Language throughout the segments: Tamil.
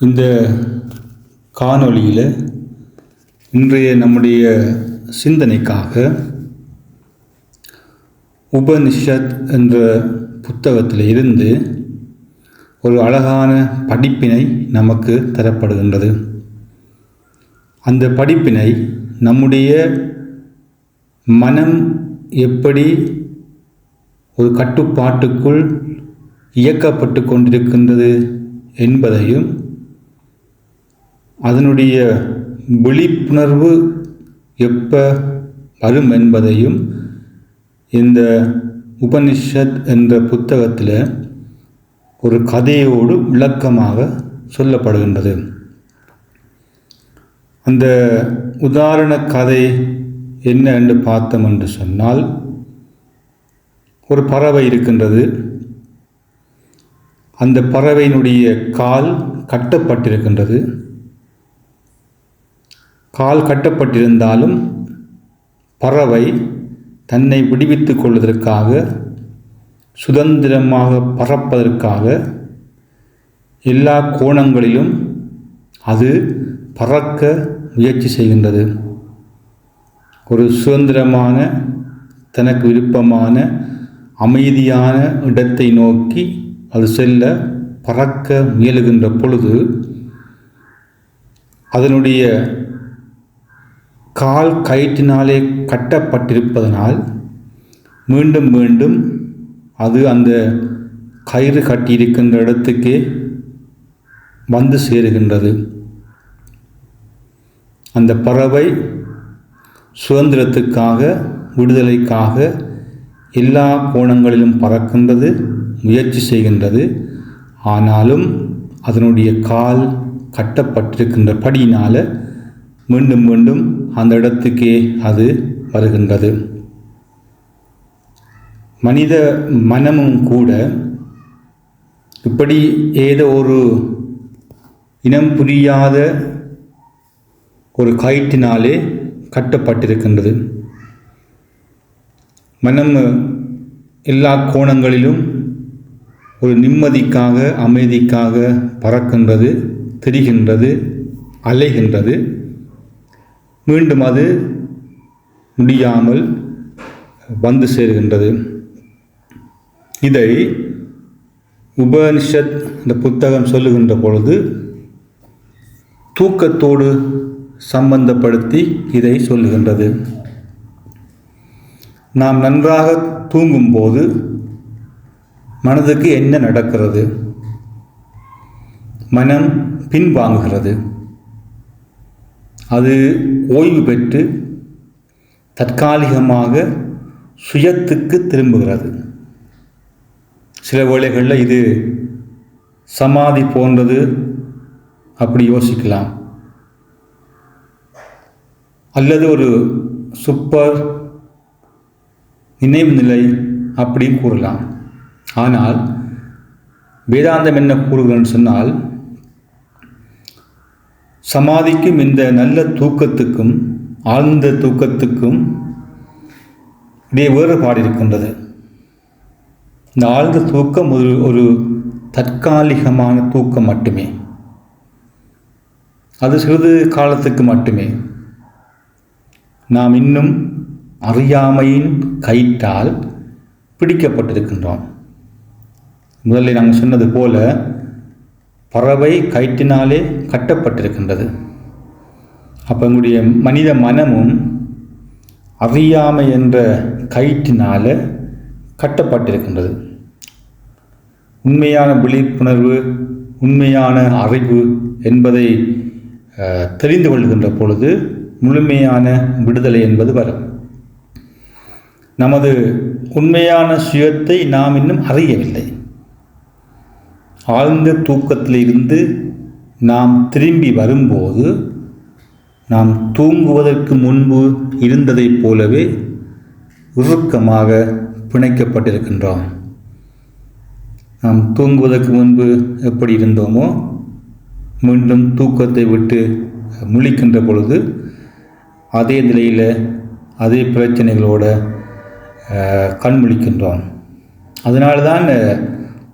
இந்த காணொளியில் இன்றைய நம்முடைய சிந்தனைக்காக உபனிஷத் என்ற புத்தகத்தில் இருந்து ஒரு அழகான படிப்பினை நமக்கு தரப்படுகின்றது. அந்த படிப்பினை நம்முடைய மனம் எப்படி ஒரு கட்டுப்பாட்டுக்குள் இயக்கப்பட்டு கொண்டிருக்கின்றது என்பதையும் அதனுடைய விழிப்புணர்வு எப்போ வரும் என்பதையும் இந்த உபனிஷத் என்ற புத்தகத்தில் ஒரு கதையோடு விளக்கமாக சொல்லப்படுகின்றது. அந்த உதாரண கதை என்ன என்று பார்த்தோம் என்று சொன்னால் ஒரு பறவை இருக்கின்றது. அந்த பறவையினுடைய கால் கட்டப்பட்டிருக்கின்றது. கால் கட்டப்பட்டிருந்தாலும் பறவை தன்னை விடுவித்துக் கொள்வதற்காக சுதந்திரமாக பறப்பதற்காக எல்லா கோணங்களிலும் அது பறக்க முயற்சி செய்கின்றது. ஒரு சுதந்திரமான தனக்கு விருப்பமான அமைதியான இடத்தை நோக்கி அது செல்ல பறக்க முயலுகின்ற பொழுது அதனுடைய கால் கயிற்றினாலே கட்டப்பட்டிருப்பதனால் மீண்டும் மீண்டும் அது அந்த கயிறு கட்டியிருக்கின்ற இடத்துக்கே வந்து சேருகின்றது. அந்த பறவை சுதந்திரத்துக்காக விடுதலைக்காக எல்லா கோணங்களிலும் பறக்கின்றது முயற்சி செய்கின்றது. ஆனாலும் அதனுடைய கால் கட்டப்பட்டிருக்கின்ற படியினால் மீண்டும் மீண்டும் அந்த இடத்துக்கே அது வருகின்றது. மனித மனமும் கூட இப்படி ஏதோ ஒரு இனம் புரியாத ஒரு கயிற்றினாலே கட்டப்பட்டிருக்கின்றது. மனம் எல்லா கோணங்களிலும் ஒரு நிம்மதிக்காக அமைதிக்காக பறக்கின்றது தெரிகின்றது அலைகின்றது. மீண்டும் அது முடியாமல் வந்து சேர்கின்றது. இதை உபனிஷத் இந்த புத்தகம் சொல்லுகின்ற பொழுது தூக்கத்தோடு சம்பந்தப்படுத்தி இதை சொல்லுகின்றது. நாம் நன்றாக தூங்கும்போது மனதுக்கு என்ன நடக்கிறது? மனம் பின்வாங்குகிறது. அது ஓய்வு பெற்று தற்காலிகமாக சுயத்துக்கு திரும்புகிறது. சில வேளைகளில் இது சமாதி போன்றது அப்படி யோசிக்கலாம். அல்லது ஒரு சூப்பர் நினைவு நிலை அப்படின்னு கூறலாம். ஆனால் வேதாந்தம் என்ன கூறுகிறன்னு சொன்னால் சமாதிக்கும் இந்த நல்ல தூக்கத்துக்கும் ஆழ்ந்த தூக்கத்துக்கும் இடையே வேறுபாடு இருக்கின்றது. இந்த ஆழ்ந்த தூக்கம் ஒரு ஒரு தற்காலிகமான தூக்கம் மட்டுமே. அது சிறிது காலத்துக்கு மட்டுமே. நாம் இன்னும் அறியாமையின் கயிற்றால் பிடிக்கப்பட்டிருக்கின்றோம். முதலில் நாங்கள் சொன்னது போல பறவை கயிற்றினாலே கட்டப்பட்டிருக்கின்றது. அப்போ எங்களுடைய மனித மனமும் அறியாமை என்ற கயிற்றினால் கட்டப்பட்டிருக்கின்றது. உண்மையான விழிப்புணர்வு உண்மையான அறிவு என்பதை தெரிந்து கொள்கின்ற பொழுது முழுமையான விடுதலை என்பது வரும். நமது உண்மையான சுயத்தை நாம் இன்னும் அறியவில்லை. ஆழ்ந்த தூக்கத்திலிருந்து நாம் திரும்பி வரும்போது நாம் தூங்குவதற்கு முன்பு இருந்ததைப் போலவே இறுக்கமாக பிணைக்கப்பட்டிருக்கின்றோம். நாம் தூங்குவதற்கு முன்பு எப்படி இருந்தோமோ மீண்டும் தூக்கத்தை விட்டு முழிக்கின்ற பொழுது அதே நிலையில் அதே பிரச்சனைகளோடு கண் முழிக்கின்றோம் அதனால்தான்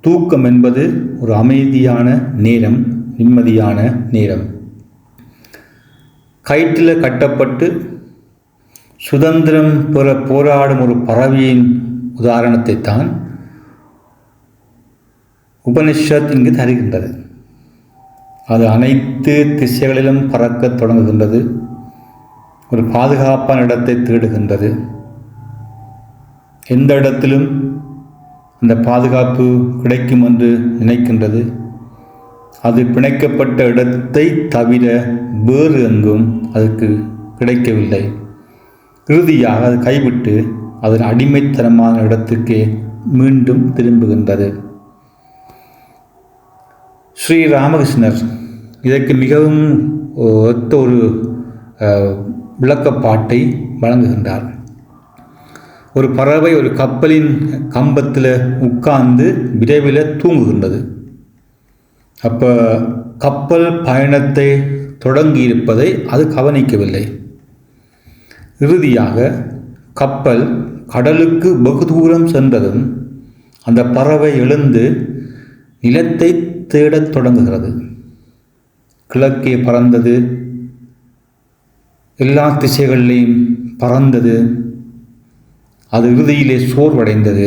தூக்கம் என்பது ஒரு அமைதியான நேரம் நிம்மதியான நேரம். கயிற்றில் கட்டப்பட்டு சுதந்திரம் பெற போராடும் ஒரு பறவையின் உதாரணத்தை தான் உபனிஷத் இங்கு தருகின்றது. அது அனைத்து திசைகளிலும் பறக்கத் தொடங்குகின்றது. ஒரு பாதுகாப்பான இடத்தை தேடுகின்றது. எந்த இடத்திலும் அந்த பாதுகாப்பு கிடைக்கும் என்று நினைக்கின்றது. அது பிணைக்கப்பட்ட இடத்தை தவிர வேறு எங்கும் அதுக்கு கிடைக்கவில்லை. இறுதியாக அது கைவிட்டு அதன் அடிமைத்தனமான இடத்துக்கே மீண்டும் திரும்புகின்றது. ஸ்ரீ ராமகிருஷ்ணர் இதற்கு மிகவும் ஒத்த ஒரு விளக்கப்பாட்டை வழங்குகின்றார். ஒரு பறவை ஒரு கப்பலின் கம்பத்தில் உட்கார்ந்து விரைவில் தூங்குகின்றது. அப்போ கப்பல் பயணத்தை தொடங்கியிருப்பதை அது கவனிக்கவில்லை. இறுதியாக கப்பல் கடலுக்கு வெகு தூரம் சென்றதும் அந்த பறவை எழுந்து நிலத்தை தேடத் தொடங்குகிறது. கிழக்கே பறந்தது. எல்லா திசைகளிலையும் பறந்தது. அது இறுதியிலே சோர்வடைந்தது.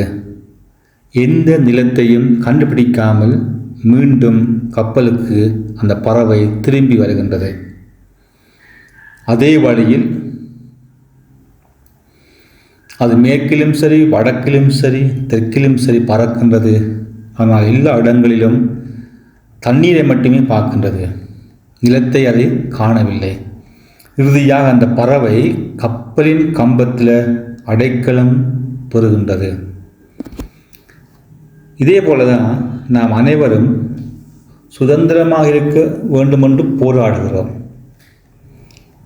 எந்த நிலத்தையும் கண்டுபிடிக்காமல் மீண்டும் கப்பலுக்கு அந்த பறவை திரும்பி வருகின்றது. அதே வழியில் அது மேற்கிலும் சரி வடக்கிலும் சரி தெற்கிலும் சரி பறக்கின்றது. ஆனால் எல்லா இடங்களிலும் தண்ணீரை மட்டுமே பார்க்கின்றது. நிலத்தை அதை காணவில்லை. இறுதியாக அந்த பறவை கப்பலின் கம்பத்தில் அடைக்கலம் பெறுகின்றது. இதே போல தான் நாம் அனைவரும் சுதந்திரமாக இருக்க வேண்டுமென்று போராடுகிறோம்.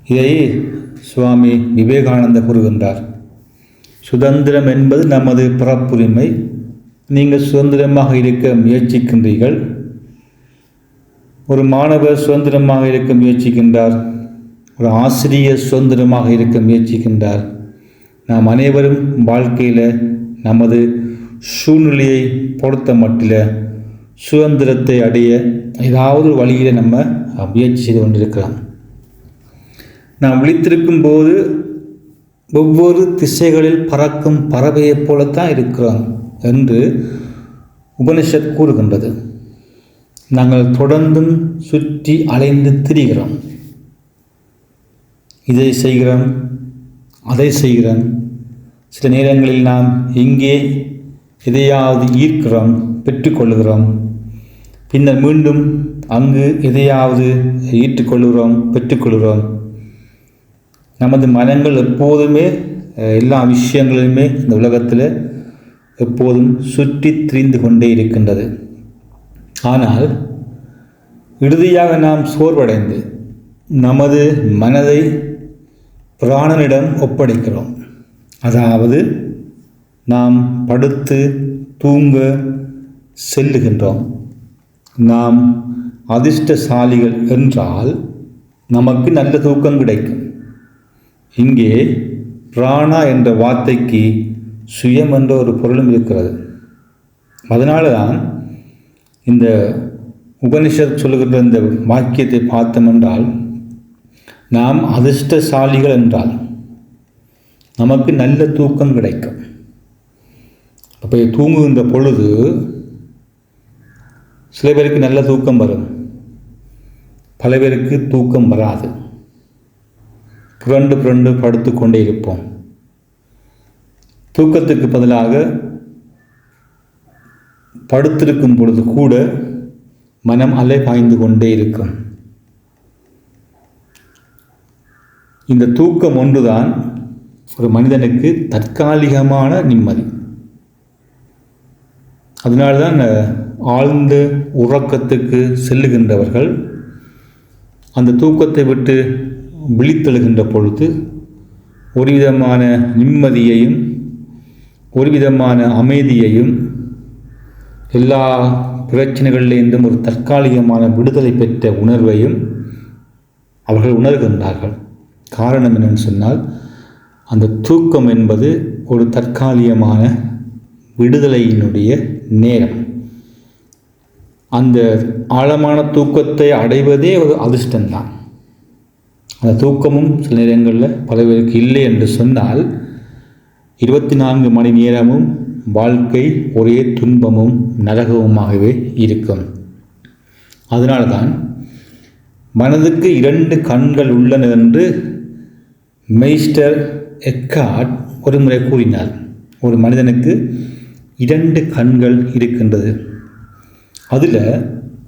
இதை சுவாமி விவேகானந்தர் கூறுகின்றார். சுதந்திரம் என்பது நமது பிறப்புரிமை. நீங்கள் சுதந்திரமாக இருக்க முயற்சிக்கின்றீர்கள். ஒரு மாணவர் சுதந்திரமாக இருக்க முயற்சிக்கின்றார். ஒரு ஆசிரியர் சுதந்திரமாக இருக்க முயற்சிக்கின்றார். நாம் அனைவரும் வாழ்க்கையில் நமது சூழ்நிலையை பொறுத்த மட்டில் சுதந்திரத்தை அடைய ஏதாவது ஒரு வழியில் நம்ம முயற்சி செய்து கொண்டிருக்கிறோம் நாம் விழித்திருக்கும் போது ஒவ்வொரு திசைகளில் பறக்கும் பறவையைப் போலத்தான் இருக்கிறோம் என்று உபனிஷத் கூறுகின்றது. நாங்கள் தொடர்ந்தும் சுற்றி அலைந்து திரிகிறோம். இதை செய்கிறோம். அதை செய்கிறோம் சில நேரங்களில் நாம் இங்கே எதையாவது ஈர்க்கிறோம் பெற்றுக்கொள்கிறோம். பின்னர் மீண்டும் அங்கு எதையாவது ஈற்றுக்கொள்கிறோம் பெற்றுக்கொள்கிறோம். நமது மனங்கள் எப்போதுமே எல்லா விஷயங்களிலுமே இந்த உலகத்தில் எப்போதும் சுற்றி திரிந்து கொண்டே இருக்கின்றது. ஆனால் இறுதியாக நாம் சோர்வடைந்து நமது மனதை பிராணனிடம் ஒப்படைக்கிறோம். அதாவது நாம் படுத்து தூங்க செல்லுகின்றோம். நாம் அதிர்ஷ்டசாலிகள் என்றால் நமக்கு நல்ல தூக்கம் கிடைக்கும். இங்கே பிராணா என்ற வார்த்தைக்கு சுயம் என்ற ஒரு பொருளும் இருக்கிறது. அதனால தான் இந்த உபனிஷத் சொல்லுகின்ற இந்த வாக்கியத்தை பார்த்தோம் என்றால் நாம் அதிர்ஷ்டசாலிகள் என்றால் நமக்கு நல்ல தூக்கம் கிடைக்கும். அப்போ தூங்குகின்ற பொழுது சில பேருக்கு நல்ல தூக்கம் வரும். பல பேருக்கு தூக்கம் வராது. புரண்டு புரண்டு படுத்து கொண்டே இருப்போம். தூக்கத்துக்கு பதிலாக படுத்திருக்கும் பொழுது கூட மனம் அலை பாய்ந்து கொண்டே இருக்கும். இந்த தூக்கம் ஒன்றுதான் ஒரு மனிதனுக்கு தற்காலிகமான நிம்மதி. அதனால்தான் தான் ஆழ்ந்த உறக்கத்துக்கு செல்லுகின்றவர்கள் அந்த தூக்கத்தை விட்டு விழித்தெழுகின்ற பொழுது ஒரு விதமான நிம்மதியையும் ஒரு விதமான அமைதியையும் எல்லா பிரச்சனைகளிலிருந்தும் ஒரு தற்காலிகமான விடுதலை பெற்ற உணர்வையும் அவர்கள் உணர்கின்றார்கள். காரணம் என்னன்னு சொன்னால் அந்த தூக்கம் என்பது ஒரு தற்காலிகமான விடுதலையினுடைய நேரம். அந்த ஆழமான தூக்கத்தை அடைவதே ஒரு அதிர்ஷ்டம்தான். அந்த தூக்கமும் சில நேரங்களில் பல பேருக்கு இல்லை என்று சொன்னால் இருபத்தி நான்கு மணி நேரமும் வாழ்க்கை ஒரே துன்பமும் நரகவுமாகவே இருக்கும். அதனால்தான் மனதுக்கு இரண்டு கண்கள் உள்ளன என்று மெய்ஸ்டர் எக்கார்ட் ஒரு முறை கூறினார் ஒரு மனிதனுக்கு இரண்டு கண்கள் இருக்கின்றது. அதில்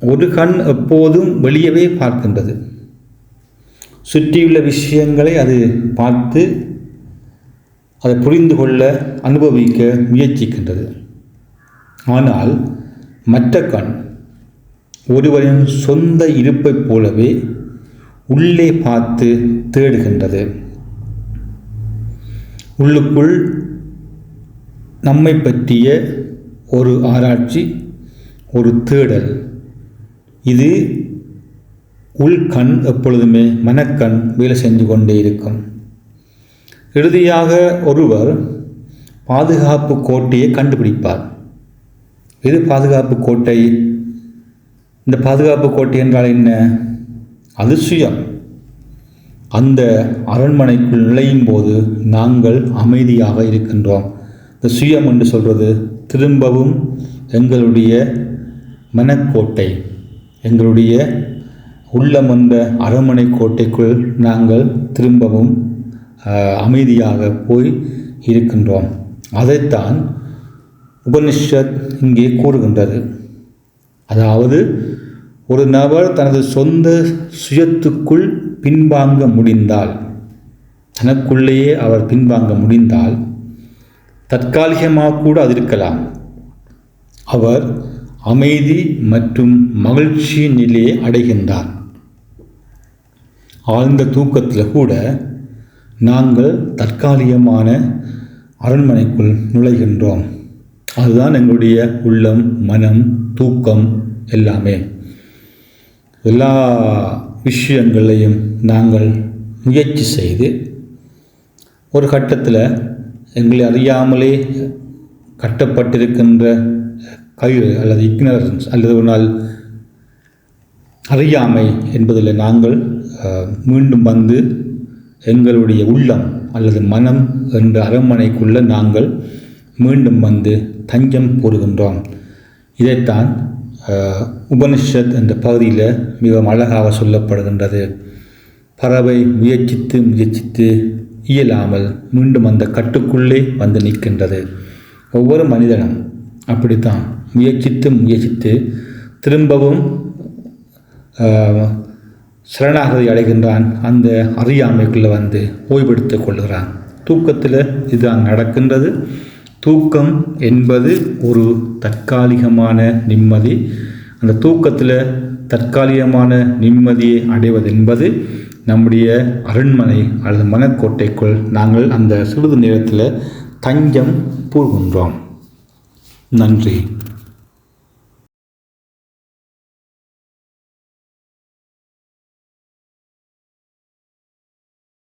ஒரு கண் எப்போதும் வெளியவே பார்க்கின்றது. சுற்றியுள்ள விஷயங்களை அது பார்த்து அதை புரிந்து கொள்ள அனுபவிக்க முயற்சிக்கின்றது. ஆனால் மற்ற கண் ஒருவரின் சொந்த இருப்பைப் போலவே உள்ளே பார்த்து தேடுகின்றது. உள்ளுக்குள் நம்மை பற்றிய ஒரு ஆராய்ச்சி ஒரு தேடல். இது உள்கண் எப்பொழுதுமே மனக்கண் வேலை செஞ்சு கொண்டே இருக்கும். இறுதியாக ஒருவர் பாதுகாப்பு கோட்டையை கண்டுபிடிப்பார். எது பாதுகாப்பு கோட்டை? இந்த பாதுகாப்பு கோட்டை என்றால் என்ன? அதிசயம் அந்த அரண்மனைக்குள் நுழையும் போது நாங்கள் அமைதியாக இருக்கின்றோம். இந்த சுயம் என்று சொல்வது திரும்பவும் எங்களுடைய மனக்கோட்டை எங்களுடைய உள்ளம் என்ற அரண்மனை கோட்டைக்குள் நாங்கள் திரும்பவும் அமைதியாக போய் இருக்கின்றோம். அதைத்தான் உபனிஷத் இங்கே கூறுகின்றது. அதாவது ஒரு நபர் தனது சொந்த சுயத்துக்குள் பின்வாங்க முடிந்தால் தனக்குள்ளேயே அவர் பின்வாங்க முடிந்தால் தற்காலிகமாக கூட அது இருக்கலாம் அவர் அமைதி மற்றும் மகிழ்ச்சி நிலையை அடைகின்றார். ஆழ்ந்த தூக்கத்தில் கூட நாங்கள் தற்காலிகமான அரண்மனைக்குள் நுழைகின்றோம். அதுதான் எங்களுடைய உள்ளம் மனம் தூக்கம் எல்லாமே. எல்லா விஷயங்களையும் நாங்கள் முயற்சி செய்து ஒரு கட்டத்தில் எங்களை அறியாமலே கட்டப்பட்டிருக்கின்ற கயிறு அல்லது இக்னரன்ஸ் அல்லது ஒரு நாள் அறியாமை என்பதில் நாங்கள் மீண்டும் வந்து எங்களுடைய உள்ளம் அல்லது மனம் என்ற அரண்மனைக்குள்ள நாங்கள் மீண்டும் வந்து தஞ்சம் கூறுகின்றோம் இதைத்தான் உபனிஷத் என்ற பகுதியில் மிகவும் அழகாக சொல்லப்படுகின்றது. பறவை முயற்சித்து முயற்சித்து இயலாமல் மீண்டும் அந்த கட்டுக்குள்ளே வந்து நிற்கின்றது. ஒவ்வொரு மனிதனும் அப்படித்தான். முயற்சித்து முயற்சித்து திரும்பவும் சரணாகதி அடைகின்றான். அந்த அறியாமைக்குள்ளே வந்து ஓய்வெடுத்துக் கொள்கிறான். தூக்கத்தில் இதுதான் நடக்கின்றது. தூக்கம் என்பது ஒரு தற்காலிகமான நிம்மதி. அந்த தூக்கத்தில் தற்காலிகமான நிம்மதியை அடைவது என்பது நம்முடைய அரண்மனை அல்லது மனக்கோட்டைக்குள் நாங்கள் அந்த சிறிது நேரத்தில் தஞ்சம் பூர்கின்றோம் நன்றி.